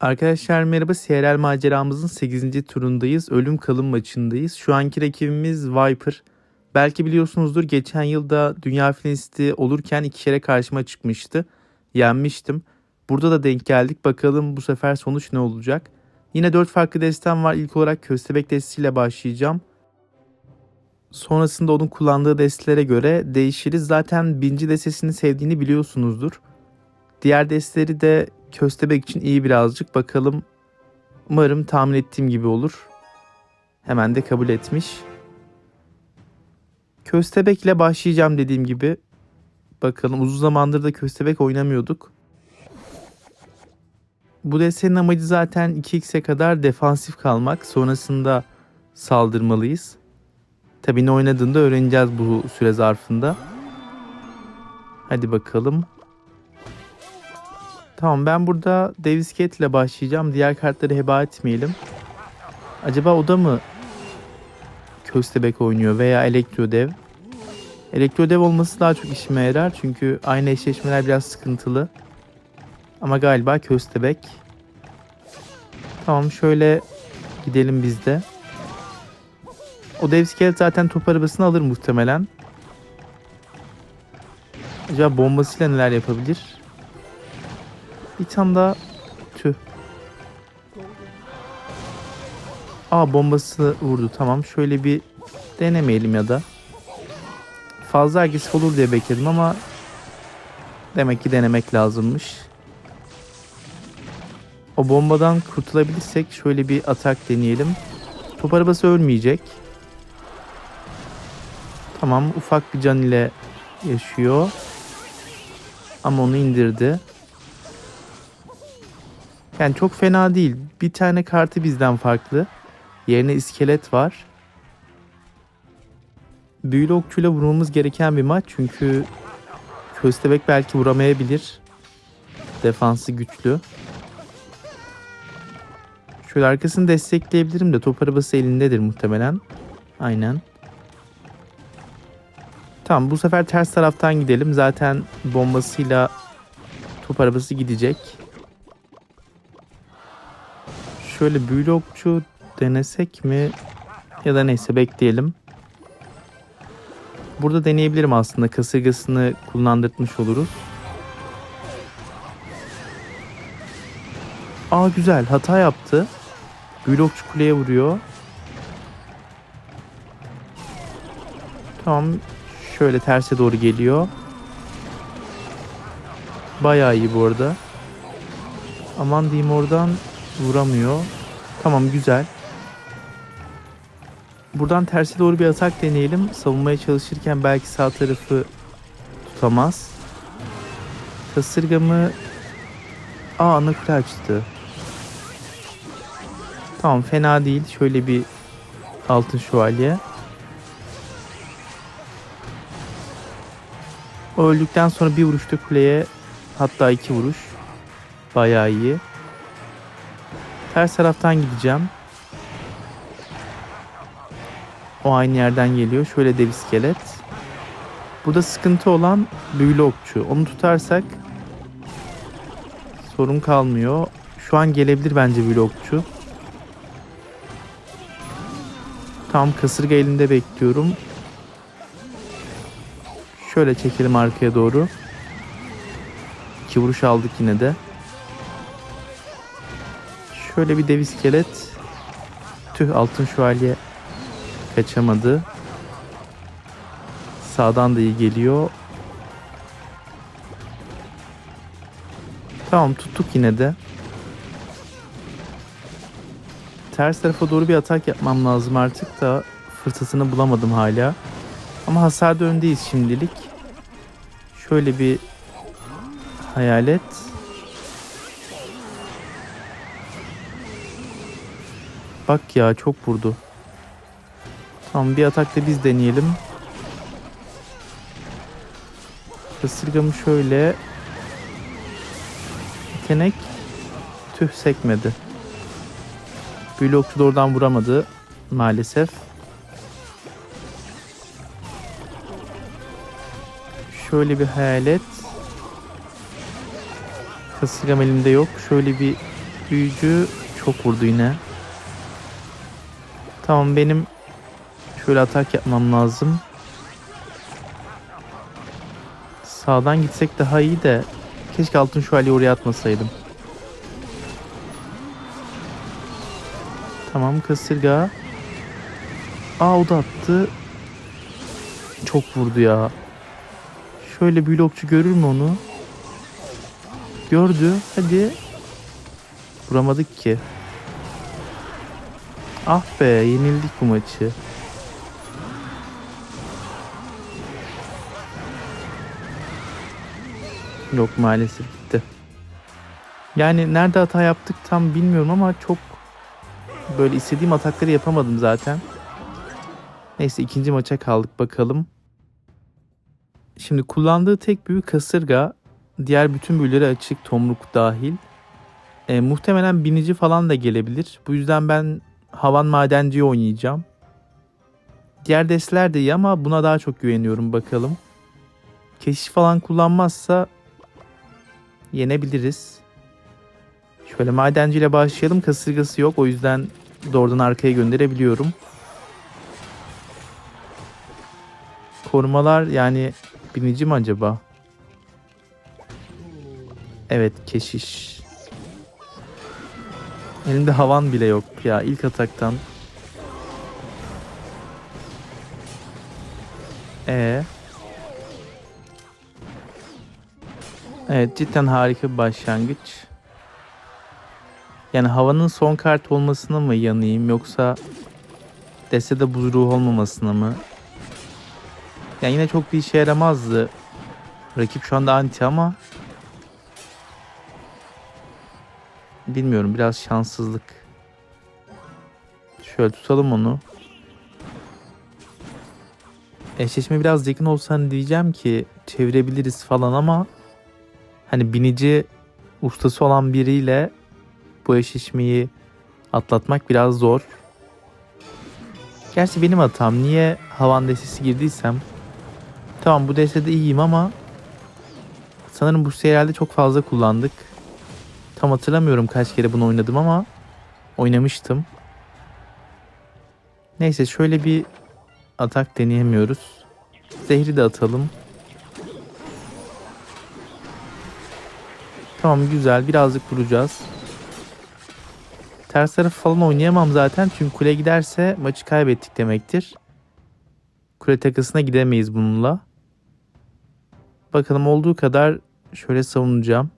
Arkadaşlar merhaba. CRL maceramızın 8. turundayız. Ölüm kalım maçındayız. Şu anki rakibimiz Viper. Belki biliyorsunuzdur geçen yılda dünya finalisti olurken iki kere karşıma çıkmıştı. Yenmiştim. Burada da denk geldik. Bakalım bu sefer sonuç ne olacak. Yine 4 farklı destem var. İlk olarak köstebek destesiyle başlayacağım. Sonrasında onun kullandığı destelere göre değişiriz. Zaten binci destesini sevdiğini biliyorsunuzdur. Diğer desteleri de köstebek için iyi birazcık. Bakalım umarım tahmin ettiğim gibi olur. Hemen de kabul etmiş. Köstebek ile başlayacağım dediğim gibi. Bakalım uzun zamandır da köstebek oynamıyorduk. Bu destenin amacı zaten 2x'e kadar defansif kalmak. Sonrasında saldırmalıyız. Tabii ne oynadığını da öğreneceğiz bu süre zarfında. Hadi bakalım. Tamam ben burada Davis Cat ile başlayacağım. Diğer kartları heba etmeyelim. Acaba o da mı Köstebek oynuyor veya Elektro Dev? Elektro Dev olması daha çok işime yarar. Çünkü aynı eşleşmeler biraz sıkıntılı. Ama galiba Köstebek. Tamam şöyle gidelim biz de. O Davis Cat zaten top arabasını alır muhtemelen. Acaba bombasıyla neler yapabilir? Bir tane daha tüh. Aa bombası vurdu tamam. Şöyle bir denemeyelim ya da. Fazla agresif olur diye bekledim ama demek ki denemek lazımmış. O bombadan kurtulabilirsek şöyle bir atak deneyelim. Top arabası ölmeyecek. Tamam ufak bir can ile yaşıyor. Ama onu indirdi. Yani çok fena değil. Bir tane kartı bizden farklı. Yerine iskelet var. Büyülü okçuyla vurmamız gereken bir maç. Çünkü köstebek belki vuramayabilir. Defansı güçlü. Şöyle arkasını destekleyebilirim de top arabası elindedir muhtemelen. Aynen. Tamam bu sefer ters taraftan gidelim. Zaten bombasıyla top arabası gidecek. Şöyle büyülü okçu denesek mi? Ya da neyse bekleyelim. Burada deneyebilirim aslında. Kasırgasını kullandırtmış oluruz. Aa güzel hata yaptı. Büyülü okçu kuleye vuruyor. Tamam. Şöyle terse doğru geliyor. Bayağı iyi bu arada. Aman diyeyim oradan vuramıyor. Tamam güzel. Buradan terse doğru bir atak deneyelim. Savunmaya çalışırken belki sağ tarafı tutamaz. Kasırgamı Aa ana kule açtı. Tamam fena değil. Şöyle bir altın şövalye. O öldükten sonra bir vuruşta kuleye hatta iki vuruş. Bayağı iyi. Ters taraftan gideceğim. O aynı yerden geliyor. Şöyle dev iskelet. Burada sıkıntı olan büyülü okçu. Onu tutarsak sorun kalmıyor. Şu an gelebilir bence büyülü okçu. Tam kasırga elinde bekliyorum. Şöyle çekelim arkaya doğru. İki vuruş aldık yine de. Şöyle bir dev iskelet. Tüh altın şövalye kaçamadı. Sağdan da iyi geliyor. Tamam tuttuk yine de. Ters tarafa doğru bir atak yapmam lazım artık da fırsatını bulamadım hala. Ama hasarda öndeyiz şimdilik. Şöyle bir hayalet. Bak ya çok vurdu. Tamam bir atakta biz deneyelim. Kasırgamı şöyle. Yetenek. Tüh sekmedi. Büyülü oradan vuramadı. Maalesef. Şöyle bir hayalet. Kasırgam elimde yok. Şöyle bir büyücü çok vurdu yine. Tamam benim şöyle atak yapmam lazım. Sağdan gitsek daha iyi de keşke altın şövalyeyi oraya atmasaydım. Tamam kasırga. Aa o da attı. Çok vurdu ya. Şöyle blokçu görür mü onu? Gördü. Hadi. Vuramadık ki. Ah be yenildik bu maçı. Yok maalesef gitti. Yani nerede hata yaptık tam bilmiyorum ama çok böyle istediğim atakları yapamadım zaten. Neyse ikinci maça kaldık bakalım. Şimdi kullandığı tek büyü kasırga. Diğer bütün büyüleri açık tomruk dahil. E, muhtemelen binici falan da gelebilir. Bu yüzden ben havan madenciyi oynayacağım. Diğer desteler de iyi ama buna daha çok güveniyorum bakalım. Keşiş falan kullanmazsa yenebiliriz. Şöyle madenciyle başlayalım. Kasırgası yok o yüzden doğrudan arkaya gönderebiliyorum. Korumalar yani binici mi acaba? Evet keşiş. Elimde havan bile yok ya ilk ataktan. E. Evet cidden harika bir başlangıç. Yani havanın son kart olmasına mı yanayım yoksa destede buz ruhu olmamasına mı? Yani yine çok bir işe yaramazdı. Rakip şu anda anti ama bilmiyorum biraz şanssızlık. Şöyle tutalım onu. Eşleşme biraz yakın olsa hani diyeceğim ki çevirebiliriz falan ama hani binici ustası olan biriyle bu eşleşmeyi atlatmak biraz zor. Gerçi benim hatam. Niye havan destesi girdiysem. Tamam bu destede iyiyim ama sanırım bu herhalde çok fazla kullandık. Tam hatırlamıyorum kaç kere bunu oynadım ama oynamıştım. Neyse şöyle bir atak deneyemiyoruz. Zehri de atalım. Tamam güzel birazcık vuracağız. Ters taraf falan oynayamam zaten çünkü kule giderse maçı kaybettik demektir. Kule takısına gidemeyiz bununla. Bakalım olduğu kadar şöyle savunacağım.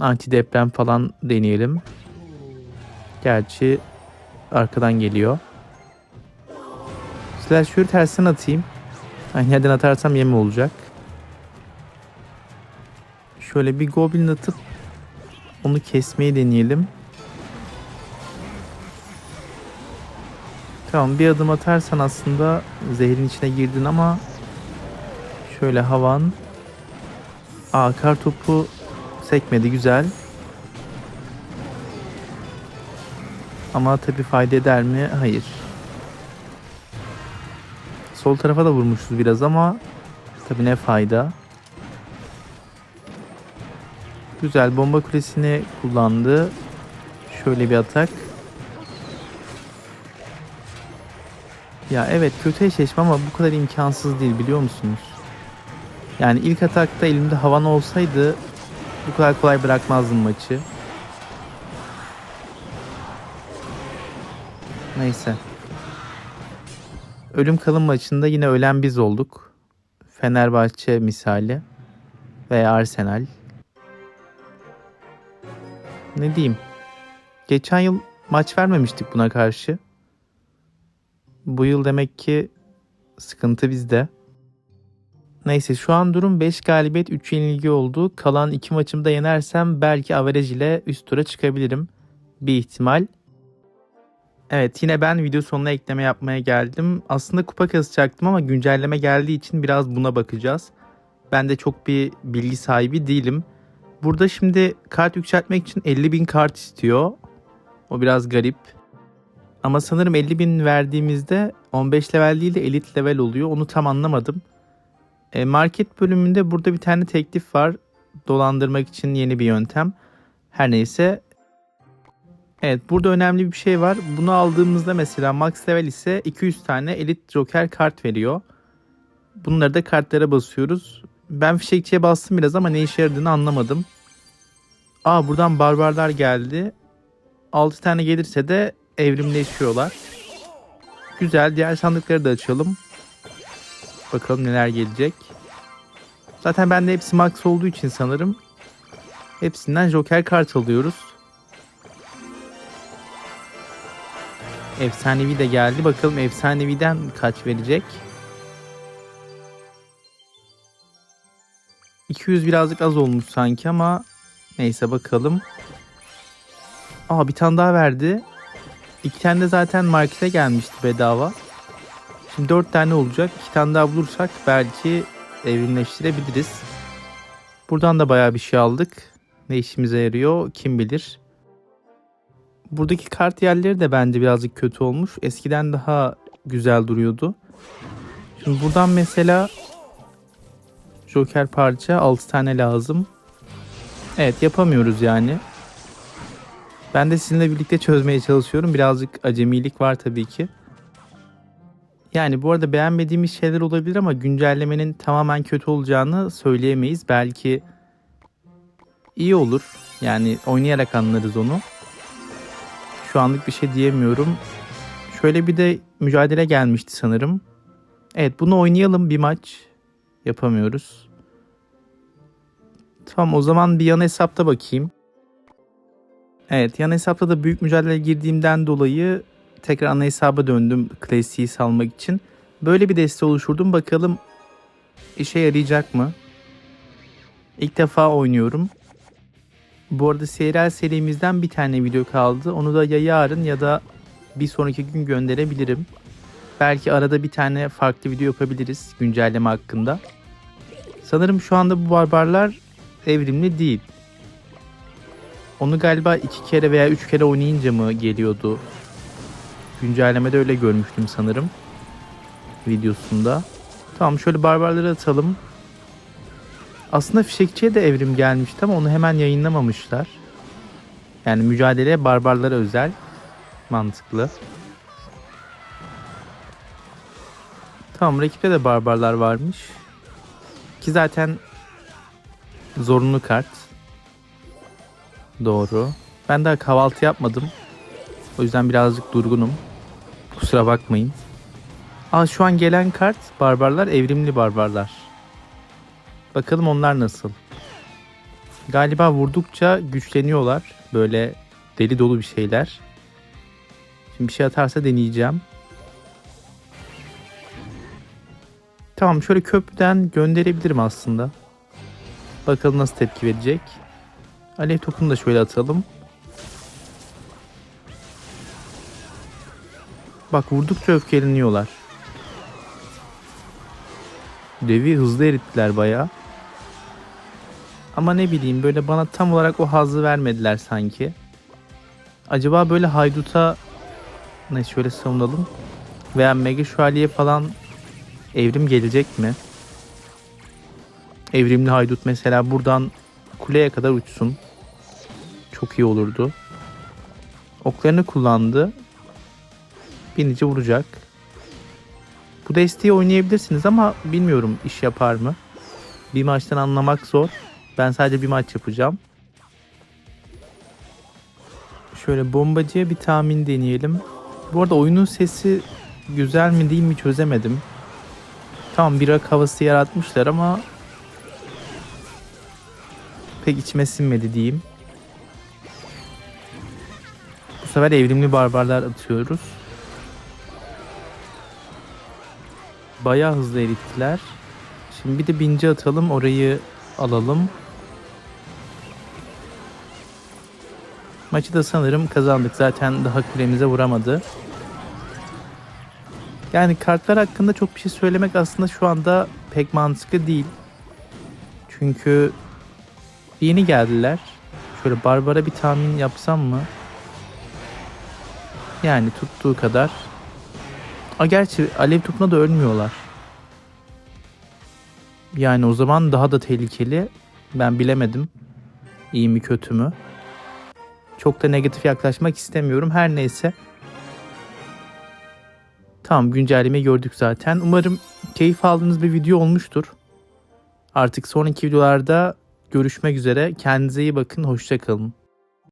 Anti deprem falan deneyelim. Gerçi arkadan geliyor. Slashör'ü tersten atayım. Aynı yerden atarsam yeme olacak. Şöyle bir goblin atıp onu kesmeyi deneyelim. Tamam bir adım atarsan aslında zehrin içine girdin ama şöyle havan. Aa kar topu sekmedi güzel. Ama tabi fayda eder mi? Hayır. Sol tarafa da vurmuşuz biraz ama tabi ne fayda. Güzel bomba kulesini kullandı. Şöyle bir atak. Ya evet kötü eşleşme ama bu kadar imkansız değil biliyor musunuz? Yani ilk atakta elimde havan olsaydı bu kadar kolay bırakmazdım maçı. Neyse. Ölüm kalım maçında yine ölen biz olduk. Fenerbahçe misali veya Arsenal. Ne diyeyim? Geçen yıl maç vermemiştik buna karşı. Bu yıl demek ki sıkıntı bizde. Neyse şu an durum 5 galibiyet 3 yenilgi oldu. Kalan 2 maçımda yenersem belki averaj ile üst tura çıkabilirim. Bir ihtimal. Evet yine ben video sonuna ekleme yapmaya geldim. Aslında kupa kasacaktım ama güncelleme geldiği için biraz buna bakacağız. Ben de çok bir bilgi sahibi değilim. Burada şimdi kart yükseltmek için 50 bin kart istiyor. O biraz garip. Ama sanırım 50 bin verdiğimizde 15 level değil de elit level oluyor. Onu tam anlamadım. E, market bölümünde burada bir tane teklif var. Dolandırmak için yeni bir yöntem. Her neyse. Evet burada önemli bir şey var. Bunu aldığımızda mesela max level ise 200 tane elit joker kart veriyor. Bunları da kartlara basıyoruz. Ben fişekçiye bastım biraz ama ne işe yaradığını anlamadım. Aa buradan barbarlar geldi. 6 tane gelirse de evrimleşiyorlar. Güzel. Diğer sandıkları da açalım. Bakalım neler gelecek. Zaten bende hepsi max olduğu için sanırım. Hepsinden joker kart alıyoruz. Efsanevi de geldi. Bakalım efsaneviden kaç verecek. 200 birazcık az olmuş sanki ama neyse bakalım. Aa bir tane daha verdi. İki tane de zaten markete gelmişti bedava. Şimdi dört tane olacak. İki tane daha bulursak belki evrimleştirebiliriz. Buradan da bayağı bir şey aldık. Ne işimize yarıyor kim bilir. Buradaki kart yerleri de bence birazcık kötü olmuş. Eskiden daha güzel duruyordu. Şimdi buradan mesela Joker parça 6 tane lazım. Evet yapamıyoruz yani. Ben de sizinle birlikte çözmeye çalışıyorum. Birazcık acemilik var tabii ki. Yani bu arada beğenmediğimiz şeyler olabilir ama güncellemenin tamamen kötü olacağını söyleyemeyiz. Belki iyi olur. Yani oynayarak anlarız onu. Şu anlık bir şey diyemiyorum. Şöyle bir de mücadele gelmişti sanırım. Evet bunu oynayalım bir maç. Yapamıyoruz. Tamam o zaman bir yan hesapta bakayım. Evet yan hesapta da büyük mücadele girdiğimden dolayı tekrar ana hesaba döndüm klasiği salmak için. Böyle bir deste oluşturdum. Bakalım işe yarayacak mı? İlk defa oynuyorum. Bu arada serial serimizden bir tane video kaldı. Onu da ya yarın ya da bir sonraki gün gönderebilirim. Belki arada bir tane farklı video yapabiliriz güncelleme hakkında. Sanırım şu anda bu barbarlar evrimli değil. Onu galiba iki kere veya üç kere oynayınca mı geliyordu? Güncellemede öyle görmüştüm sanırım. Videosunda. Tamam şöyle barbarları atalım. Aslında fişekçiye de evrim gelmişti ama onu hemen yayınlamamışlar. Yani mücadele barbarlara özel. Mantıklı. Tamam rakipte de barbarlar varmış. Ki zaten zorunlu kart. Doğru. Ben daha kahvaltı yapmadım. O yüzden birazcık durgunum. Kusura bakmayın. Aa şu an gelen kart barbarlar evrimli barbarlar. Bakalım onlar nasıl. Galiba vurdukça güçleniyorlar. Böyle deli dolu bir şeyler. Şimdi bir şey atarsa deneyeceğim. Tamam şöyle köprüden gönderebilirim aslında. Bakalım nasıl tepki verecek. Alev topunu da şöyle atalım. Bak vurdukça öfkeleniyorlar. Devi hızlı erittiler baya. Ama ne bileyim böyle bana tam olarak o hazzı vermediler sanki. Acaba böyle hayduta ne şöyle savunalım. Veya Mega Şövalye falan evrim gelecek mi? Evrimli haydut mesela buradan kuleye kadar uçsun. Çok iyi olurdu. Oklarını kullandı. Binici vuracak. Bu desteği oynayabilirsiniz ama bilmiyorum iş yapar mı? Bir maçtan anlamak zor. Ben sadece bir maç yapacağım. Şöyle bombacıya bir tahmin deneyelim. Bu arada oyunun sesi güzel mi değil mi çözemedim. Tamam bir rak havası yaratmışlar ama pek içime sinmedi diyeyim. Bu sefer evrimli barbarlar atıyoruz. Bayağı hızlı erittiler. Şimdi bir de binci atalım orayı alalım. Maçı da sanırım kazandık. Zaten daha kulemize vuramadı. Yani kartlar hakkında çok bir şey söylemek aslında şu anda pek mantıklı değil. Çünkü yeni geldiler. Şöyle Barbara bir tahmin yapsam mı? Yani tuttuğu kadar. A gerçi alev topuna da ölmüyorlar. Yani o zaman daha da tehlikeli. Ben bilemedim. İyi mi kötü mü? Çok da negatif yaklaşmak istemiyorum. Her neyse. Tamam güncellemeyi gördük zaten. Umarım keyif aldığınız bir video olmuştur. Artık sonraki videolarda görüşmek üzere. Kendinize iyi bakın. Hoşçakalın.